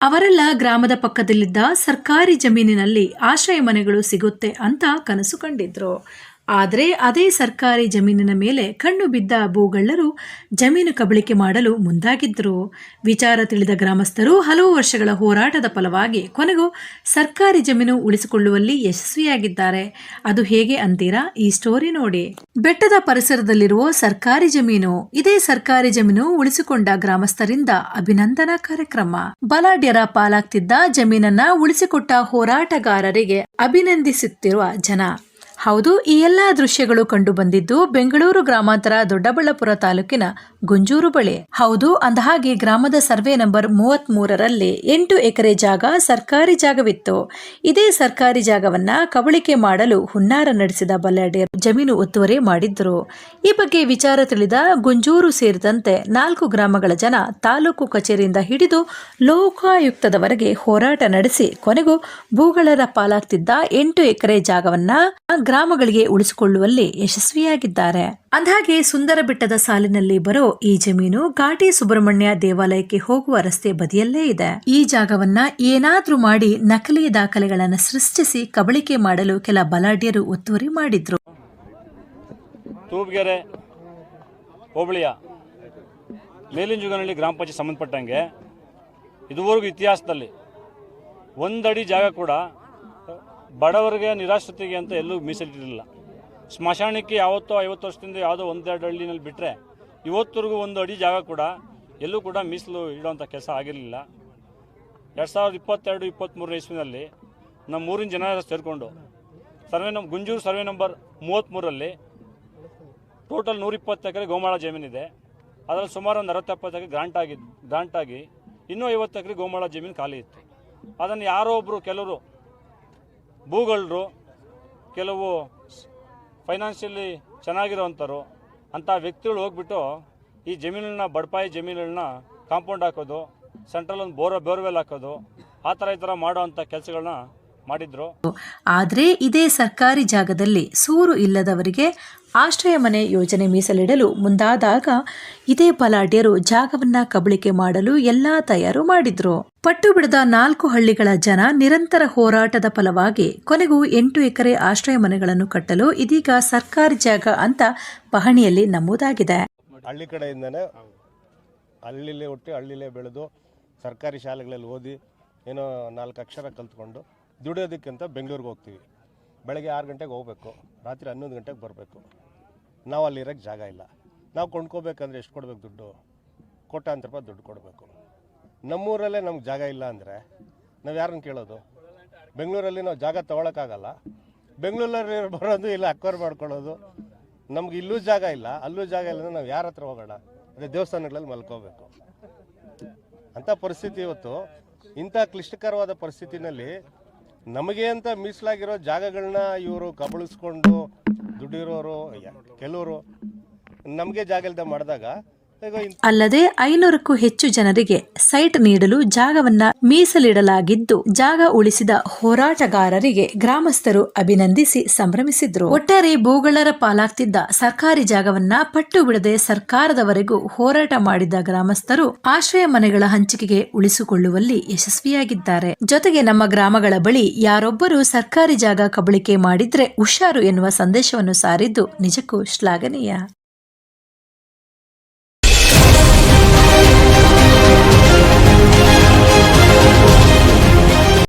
ಅವರೆಲ್ಲ ಗ್ರಾಮದ ಪಕ್ಕದಲ್ಲಿದ್ದ ಸರ್ಕಾರಿ ಜಮೀನಿನಲ್ಲಿ ಆಶ್ರಯ ಮನೆಗಳು ಸಿಗುತ್ತೆ ಅಂತ ಕನಸು ಕಂಡಿದ್ರು. ಆದರೆ ಅದೇ ಸರ್ಕಾರಿ ಜಮೀನಿನ ಮೇಲೆ ಕಣ್ಣು ಬಿದ್ದ ಭೂಗಳ್ಳರು ಜಮೀನು ಕಬಳಿಕೆ ಮಾಡಲು ಮುಂದಾಗಿದ್ದರು. ವಿಚಾರ ತಿಳಿದ ಗ್ರಾಮಸ್ಥರು ಹಲವು ವರ್ಷಗಳ ಹೋರಾಟದ ಫಲವಾಗಿ ಕೊನೆಗೂ ಸರ್ಕಾರಿ ಜಮೀನು ಉಳಿಸಿಕೊಳ್ಳುವಲ್ಲಿ ಯಶಸ್ವಿಯಾಗಿದ್ದಾರೆ. ಅದು ಹೇಗೆ ಅಂತೀರಾ? ಈ ಸ್ಟೋರಿ ನೋಡಿ. ಬೆಟ್ಟದ ಪರಿಸರದಲ್ಲಿರುವ ಸರ್ಕಾರಿ ಜಮೀನು. ಇದೇ ಸರ್ಕಾರಿ ಜಮೀನು ಉಳಿಸಿಕೊಂಡ ಗ್ರಾಮಸ್ಥರಿಂದ ಅಭಿನಂದನಾ ಕಾರ್ಯಕ್ರಮ. ಬಲಾಢ್ಯರ ಪಾಲಾಗ್ತಿದ್ದ ಜಮೀನನ್ನ ಉಳಿಸಿಕೊಟ್ಟ ಹೋರಾಟಗಾರರಿಗೆ ಅಭಿನಂದಿಸುತ್ತಿರುವ ಜನ. ಹೌದು, ಈ ಎಲ್ಲ ದೃಶ್ಯಗಳು ಕಂಡು ಬಂದಿದ್ದು ಬೆಂಗಳೂರು ಗ್ರಾಮಾಂತರ ದೊಡ್ಡಬಳ್ಳಾಪುರ ತಾಲೂಕಿನ ಗುಂಜೂರು ಬಳಿ. ಹೌದು, ಅಂದಹಾಗೆ ಗ್ರಾಮದ ಸರ್ವೆ ನಂಬರ್ ಮೂವತ್ತ್ ಮೂರರಲ್ಲಿ ಎಂಟು ಎಕರೆ ಜಾಗ ಸರ್ಕಾರಿ ಜಾಗವಿತ್ತು. ಇದೇ ಸರ್ಕಾರಿ ಜಾಗವನ್ನ ಕಬಳಿಕೆ ಮಾಡಲು ಹುನ್ನಾರ ನಡೆಸಿದ ಬಲ್ಲಾಡಿಯರ್ ಜಮೀನು ಒತ್ತುವರಿ ಮಾಡಿದ್ರು. ಈ ಬಗ್ಗೆ ವಿಚಾರ ತಿಳಿದ ಗುಂಜೂರು ಸೇರಿದಂತೆ ನಾಲ್ಕು ಗ್ರಾಮಗಳ ಜನ ತಾಲೂಕು ಕಚೇರಿಯಿಂದ ಹಿಡಿದು ಲೋಕಾಯುಕ್ತದವರೆಗೆ ಹೋರಾಟ ನಡೆಸಿ ಕೊನೆಗೂ ಭೂಗಳರ ಪಾಲಾಗ್ತಿದ್ದ ಎಂಟು ಎಕರೆ ಜಾಗವನ್ನ ಗ್ರಾಮಗಳಿಗೆ ಉಳಿಸಿಕೊಳ್ಳುವಲ್ಲಿ ಯಶಸ್ವಿಯಾಗಿದ್ದಾರೆ. ಅಂದಹಾಗೆ ಸುಂದರ ಬೆಟ್ಟದ ಸಾಲಿನಲ್ಲಿ ಬರೋ ಈ ಜಮೀನು ಘಾಟಿ ಸುಬ್ರಹ್ಮಣ್ಯ ದೇವಾಲಯಕ್ಕೆ ಹೋಗುವ ರಸ್ತೆ ಬದಿಯಲ್ಲೇ ಇದೆ. ಈ ಜಾಗವನ್ನ ಏನಾದ್ರೂ ಮಾಡಿ ನಕಲಿ ದಾಖಲೆಗಳನ್ನು ಸೃಷ್ಟಿಸಿ ಕಬಳಿಕೆ ಮಾಡಲು ಕೆಲ ಬಲಾಢ್ಯರು ಒತ್ತುವರಿ ಮಾಡಿದ್ರು. ತೂಬ್ಗೆರೆ ಹೋಬಳಿಯ ಮೇಲಿಂಜುಗನಹಳ್ಳಿ ಗ್ರಾಮ ಪಂಚಾಯತ್ ಸಂಬಂಧಪಟ್ಟಂಗೆ ಇದುವರೆಗೂ ಇತಿಹಾಸದಲ್ಲಿ ಒಂದಡಿ ಜಾಗ ಕೂಡ ಬಡವರಿಗೆ ನಿರಾಶ್ರಿತಿಗೆ ಅಂತ ಎಲ್ಲೂ ಮೀಸಲಿಟ್ಟಿರಲಿಲ್ಲ. ಸ್ಮಶಾನಕ್ಕೆ ಯಾವತ್ತೋ ಐವತ್ತು ವರ್ಷದಿಂದ ಯಾವುದೋ ಒಂದೆರಡು ಹಳ್ಳಿನಲ್ಲಿ ಬಿಟ್ಟರೆ ಇವತ್ತರೆಗೂ ಒಂದು ಅಡಿ ಜಾಗ ಕೂಡ ಎಲ್ಲೂ ಕೂಡ ಮೀಸಲು ಇಡುವಂಥ ಕೆಲಸ ಆಗಿರಲಿಲ್ಲ. ಎರಡು ಸಾವಿರದ ಇಪ್ಪತ್ತೆರಡು ಇಪ್ಪತ್ತ್ಮೂರನೇ ಇಸ್ವಿನಲ್ಲಿ ನಮ್ಮ ಊರಿನ ಜನ ಸೇರಿಕೊಂಡು ಸರ್ವೆ ನಮ್ಮ ಗುಂಜೂರು ಸರ್ವೆ ನಂಬರ್ ಮೂವತ್ತ್ಮೂರರಲ್ಲಿ ಟೋಟಲ್ ನೂರಿಪ್ಪತ್ತು ಎಕರೆ ಗೋಮಾಳ ಜಮೀನಿದೆ. ಅದರಲ್ಲಿ ಸುಮಾರು ಒಂದು ಅರವತ್ತೆಪ್ಪತ್ತು ಎಕರೆ ಗ್ರಾಂಟ್ ಆಗಿ ಗ್ರಾಂಟ್ ಆಗಿ ಇನ್ನೂ ಐವತ್ತು ಎಕರೆ ಗೋಮಾಳ ಜಮೀನು ಖಾಲಿ ಇತ್ತು. ಅದನ್ನು ಯಾರೋ ಒಬ್ಬರು ಕೆಲವರು ಭೂಗಳರು ಕೆಲವು ಫೈನಾನ್ಷಿಯಲಿ ಚೆನ್ನಾಗಿರೋವಂಥವ್ರು, ಅಂಥ ವ್ಯಕ್ತಿಗಳು ಹೋಗ್ಬಿಟ್ಟು ಈ ಜಮೀನುಗಳನ್ನ ಬಡಪಾಯಿ ಜಮೀನುಗಳನ್ನ ಕಾಂಪೌಂಡ್ ಹಾಕೋದು ಸೆಂಟ್ರಲ್ ಒಂದು ಬೋರ್, ಬೋರ್ವೆಲ್ ಹಾಕೋದು, ಆ ಥರ ಈ ಥರ ಮಾಡೋ ಅಂಥ ಕೆಲಸಗಳನ್ನ ಮಾಡಿದ್ರು. ಆದರೆ ಇದೇ ಸರ್ಕಾರಿ ಜಾಗದಲ್ಲಿ ಸೂರು ಇಲ್ಲದವರಿಗೆ ಆಶ್ರಯ ಮನೆ ಯೋಜನೆ ಮೀಸಲಿಡಲು ಮುಂದಾದಾಗ ಇದೇ ಬಲಾಢ್ಯರು ಜಾಗವನ್ನ ಕಬಳಿಕೆ ಮಾಡಲು ಎಲ್ಲಾ ತಯಾರು ಮಾಡಿದ್ರು. ಪಟ್ಟು ಬಿಡದ ನಾಲ್ಕು ಹಳ್ಳಿಗಳ ಜನ ನಿರಂತರ ಹೋರಾಟದ ಫಲವಾಗಿ ಕೊನೆಗೂ ಎಂಟು ಎಕರೆ ಆಶ್ರಯ ಮನೆಗಳನ್ನು ಕಟ್ಟಲು ಇದೀಗ ಸರ್ಕಾರಿ ಜಾಗ ಅಂತ ಪಹಣಿಯಲ್ಲಿ ನಮೂದಾಗಿದೆ ಹಳ್ಳಿ ಕಡೆಯಿಂದನೇ ಹಳ್ಳಿಲೇ ಹುಟ್ಟಿ ಹಳ್ಳಿಲೇ ಬೆಳೆದು ಸರ್ಕಾರಿ ಶಾಲೆಗಳಲ್ಲಿ ಓದಿ ಏನೋ ನಾಲ್ಕು ಅಕ್ಷರ ಕಲ್ತ್ಕೊಂಡು ದುಡಿಯೋದಕ್ಕಂತ ಬೆಂಗಳೂರಿಗೆ ಹೋಗ್ತೀವಿ. ಬೆಳಗ್ಗೆ ಆರು ಗಂಟೆಗೆ ಹೋಗ್ಬೇಕು. ರಾತ್ರಿ ಹನ್ನೊಂದು ಗಂಟೆಗೆ ಬರಬೇಕು. ನಾವು ಅಲ್ಲಿರೋಕ್ಕೆ ಜಾಗ ಇಲ್ಲ. ನಾವು ಕೊಂಡ್ಕೋಬೇಕಂದ್ರೆ ಎಷ್ಟು ಕೊಡ್ಬೇಕು ದುಡ್ಡು? ಕೋಟ್ಯಾಂತರ ರೂಪಾಯಿ ದುಡ್ಡು ಕೊಡಬೇಕು. ನಮ್ಮೂರಲ್ಲೇ ನಮ್ಗೆ ಜಾಗ ಇಲ್ಲ ಅಂದರೆ ನಾವು ಯಾರನ್ನು ಕೇಳೋದು? ಬೆಂಗಳೂರಲ್ಲಿ ನಾವು ಜಾಗ ತೊಗೊಳಕ್ಕಾಗಲ್ಲ. ಬೆಂಗಳೂರಲ್ಲಿ ಬರೋದು ಇಲ್ಲ, ಅಕ್ವೈರ್ ಮಾಡ್ಕೊಳ್ಳೋದು. ನಮ್ಗೆ ಇಲ್ಲೂ ಜಾಗ ಇಲ್ಲ, ಅಲ್ಲೂ ಜಾಗ ಇಲ್ಲ ಅಂದರೆ ನಾವು ಯಾರ ಹತ್ರ ಹೋಗೋಣ? ಅದೇ ದೇವಸ್ಥಾನಗಳಲ್ಲಿ ಮಲ್ಕೋಬೇಕು. ಅಂಥ ಪರಿಸ್ಥಿತಿ ಇವತ್ತು. ಇಂಥ ಕ್ಲಿಷ್ಟಕರವಾದ ಪರಿಸ್ಥಿತಿನಲ್ಲಿ ನಮಗೆ ಅಂತ ಮೀಸಲಾಗಿರೋ ಜಾಗಗಳನ್ನ ಇವರು ಕಬಳಿಸ್ಕೊಂಡು ದುಡ್ಡಿರೋರು ಕೆಲವರು ನಮಗೆ ಜಾಗ ಇಲ್ಲದೆ ಮಾಡಿದಾಗ ಅಲ್ಲದೆ ಐನೂರಕ್ಕೂ ಹೆಚ್ಚು ಜನರಿಗೆ ಸೈಟ್ ನೀಡಲು ಜಾಗವನ್ನ ಮೀಸಲಿಡಲಾಗಿದ್ದು, ಜಾಗ ಉಳಿಸಿದ ಹೋರಾಟಗಾರರಿಗೆ ಗ್ರಾಮಸ್ಥರು ಅಭಿನಂದಿಸಿ ಸಂಭ್ರಮಿಸಿದ್ರು. ಒಟ್ಟಾರೆ ಭೂಗಳರ ಪಾಲಾಗ್ತಿದ್ದ ಸರ್ಕಾರಿ ಜಾಗವನ್ನ ಪಟ್ಟು ಬಿಡದೆ ಸರ್ಕಾರದವರೆಗೂ ಹೋರಾಟ ಮಾಡಿದ ಗ್ರಾಮಸ್ಥರು ಆಶ್ರಯ ಮನೆಗಳ ಹಂಚಿಕೆಗೆ ಉಳಿಸಿಕೊಳ್ಳುವಲ್ಲಿ ಯಶಸ್ವಿಯಾಗಿದ್ದಾರೆ. ಜೊತೆಗೆ ನಮ್ಮ ಗ್ರಾಮಗಳ ಬಳಿ ಯಾರೊಬ್ಬರು ಸರ್ಕಾರಿ ಜಾಗ ಕಬಳಿಕೆ ಮಾಡಿದ್ರೆ ಹುಷಾರು ಎನ್ನುವ ಸಂದೇಶವನ್ನು ಸಾರಿದ್ದು ನಿಜಕ್ಕೂ ಶ್ಲಾಘನೀಯ.